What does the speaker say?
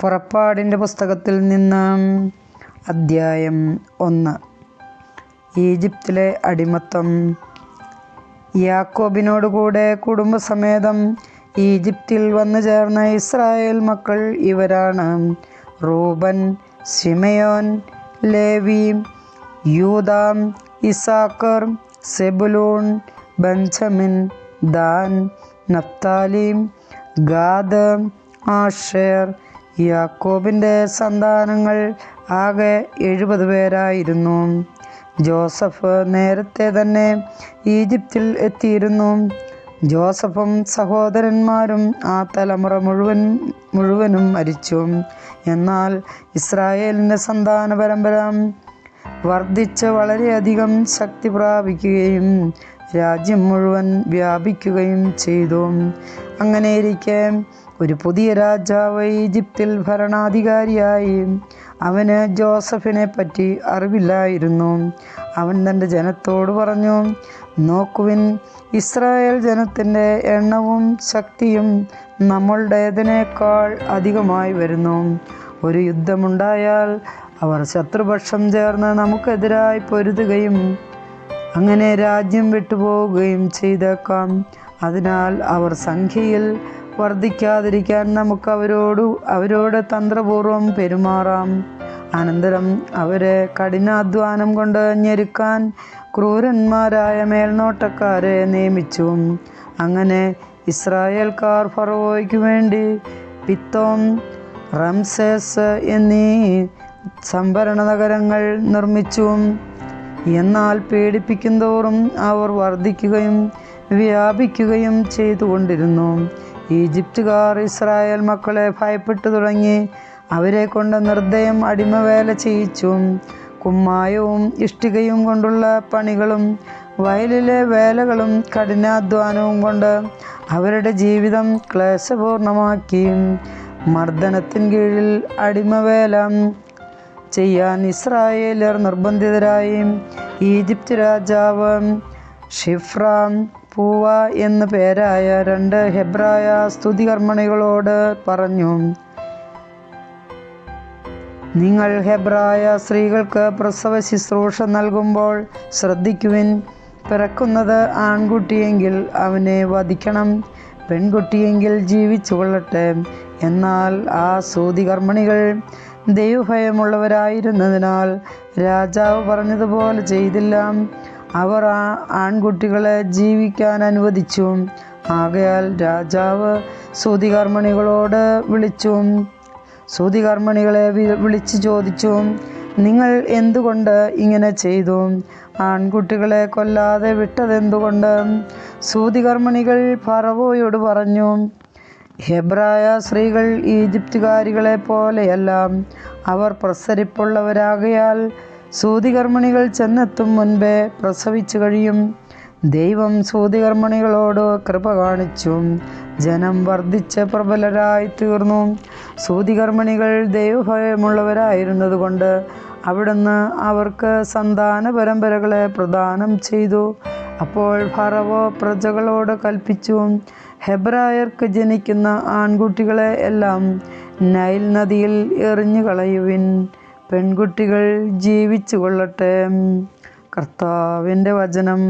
പുറപ്പാടിന്റെ പുസ്തകത്തിൽ നിന്ന് അദ്ധ്യായം ഒന്ന്. ഈജിപ്തിലെ അടിമത്തം. യാക്കോബിനോടുകൂടെ കുടുംബസമേതം ഈജിപ്തിൽ വന്നു ചേർന്ന ഇസ്രായേൽ മക്കൾ ഇവരാണ്. റൂബൻ സിമയോൻ ലേവി യൂദാം Issachar Zebulun Benjamin Dan നഫ്താലിം Gad Asher യാക്കോബിന്റെ സന്താനങ്ങൾ ആകെ എഴുപത് പേരായിരുന്നു. ജോസഫ് നേരത്തെ തന്നെ ഈജിപ്തിൽ എത്തിയിരുന്നു. ജോസഫും സഹോദരന്മാരും ആ തലമുറ മുഴുവൻ മുഴുവനും മരിച്ചു. എന്നാൽ ഇസ്രായേലിന്റെ സന്താന പരമ്പര വർദ്ധിച്ച് വളരെയധികം ശക്തി പ്രാപിക്കുകയും രാജ്യം മുഴുവൻ വ്യാപിക്കുകയും ചെയ്തു. അങ്ങനെയിരിക്കെ ഒരു പുതിയ രാജാവ് ഈജിപ്തിൽ ഭരണാധികാരിയായി. അവന് ജോസഫിനെ പറ്റി അറിവില്ലായിരുന്നു. അവൻ തന്റെ ജനത്തോട് പറഞ്ഞു നോക്കുവിൻ ഇസ്രായേൽ ജനത്തിന്റെ എണ്ണവും ശക്തിയും നമ്മളുടേതിനേക്കാൾ അധികമായി വരുന്നു. ഒരു യുദ്ധമുണ്ടായാൽ അവർ ശത്രുപക്ഷം ചേർന്ന് നമുക്കെതിരായി പൊരുതുകയും അങ്ങനെ രാജ്യം വിട്ടുപോവുകയും ചെയ്തേക്കാം. അതിനാൽ അവർ സംഖ്യയിൽ വർദ്ധിക്കാതിരിക്കാൻ നമുക്ക് അവരോട് അവരോട് തന്ത്രപൂർവം പെരുമാറാം. അനന്തരം അവരെ കഠിനാധ്വാനം കൊണ്ട് ഞെരുക്കാൻ ക്രൂരന്മാരായ മേൽനോട്ടക്കാരെ നിയമിച്ചു. അങ്ങനെ ഇസ്രായേൽക്കാർ ഫറവോയ്ക്ക് വേണ്ടി പിത്തോം റംസേസ് എന്നീ സംഭരണ നഗരങ്ങൾ നിർമ്മിച്ചു എന്നാൽ പീഡിപ്പിക്കുന്നതോറും അവർ വർദ്ധിക്കുകയും വ്യാപിക്കുകയും ചെയ്തുകൊണ്ടിരുന്നു. ഈജിപ്തുകാർ ഇസ്രായേൽ മക്കളെ ഭയപ്പെട്ടു തുടങ്ങി. അവരെ കൊണ്ട് നിർദ്ദയം അടിമവേല ചെയ്യിച്ചു. കുമ്മായവും ഇഷ്ടികയും കൊണ്ടുള്ള പണികളും വയലിലെ വേലകളും കഠിനാധ്വാനവും കൊണ്ട് അവരുടെ ജീവിതം ക്ലേശപൂർണമാക്കി. മർദ്ദനത്തിൻ കീഴിൽ അടിമവേല ചെയ്യാൻ ഇസ്രായേലർ നിർബന്ധിതരായി. ഈജിപ്ത് രാജാവ് ഷിഫ്രാം പൂവ എന്നു പേരായ രണ്ട് ഹെബ്രായ സ്തുതികർമ്മണികളോട് പറഞ്ഞു നിങ്ങൾ ഹെബ്രായ സ്ത്രീകൾക്ക് പ്രസവ ശുശ്രൂഷ നൽകുമ്പോൾ ശ്രദ്ധിക്കുവിൻ. പിറക്കുന്നത് ആൺകുട്ടിയെങ്കിൽ അവനെ വധിക്കണം പെൺകുട്ടിയെങ്കിൽ ജീവിച്ചു കൊള്ളട്ടെ. എന്നാൽ ആ സൂതികർമ്മണികൾ ദൈവഭയമുള്ളവരായിരുന്നതിനാൽ രാജാവ് പറഞ്ഞതുപോലെ ചെയ്തില്ല. അവർ ആ ആൺകുട്ടികളെ ജീവിക്കാൻ അനുവദിച്ചു. ആകയാൽ രാജാവ് സൂതികർമ്മണികളോട് വിളിച്ചു സൂതികർമ്മണികളെ വിളിച്ചു ചോദിച്ചു നിങ്ങൾ എന്തുകൊണ്ട് ഇങ്ങനെ ചെയ്തു? ആൺകുട്ടികളെ കൊല്ലാതെ വിട്ടതെന്തുകൊണ്ട്? സൂതികർമ്മണികൾ ഫറവോയോട് പറഞ്ഞു ഹെബ്രായ സ്ത്രീകൾ ഈജിപ്തുകാരികളെ പോലെയല്ല. അവർ പ്രസരിപ്പുള്ളവരാകയാൽ സൂതികർമ്മിണികൾ ചെന്നെത്തും മുൻപേ പ്രസവിച്ചു കഴിയും. ദൈവം സൂതികർമ്മിണികളോട് കൃപ കാണിച്ചു ജനം വർദ്ധിച്ച് പ്രബലരായി തീർന്നു. സൂതികർമ്മിണികൾ ദൈവഭയമുള്ളവരായിരുന്നതുകൊണ്ട് അവിടുന്ന് അവർക്ക് സന്താന പരമ്പരകളെ പ്രദാനം ചെയ്തു. അപ്പോൾ ഫറവോ പ്രജകളോട് കൽപ്പിച്ചു ഹെബ്രായർക്ക് ജനിക്കുന്ന ആൺകുട്ടികളെ എല്ലാം നൈൽ നദിയിൽ എറിഞ്ഞു കളയുവിൻ പെൺകുട്ടികൾ ജീവിച്ചു കൊള്ളട്ടെ കർത്താവിന്റെ വചനം.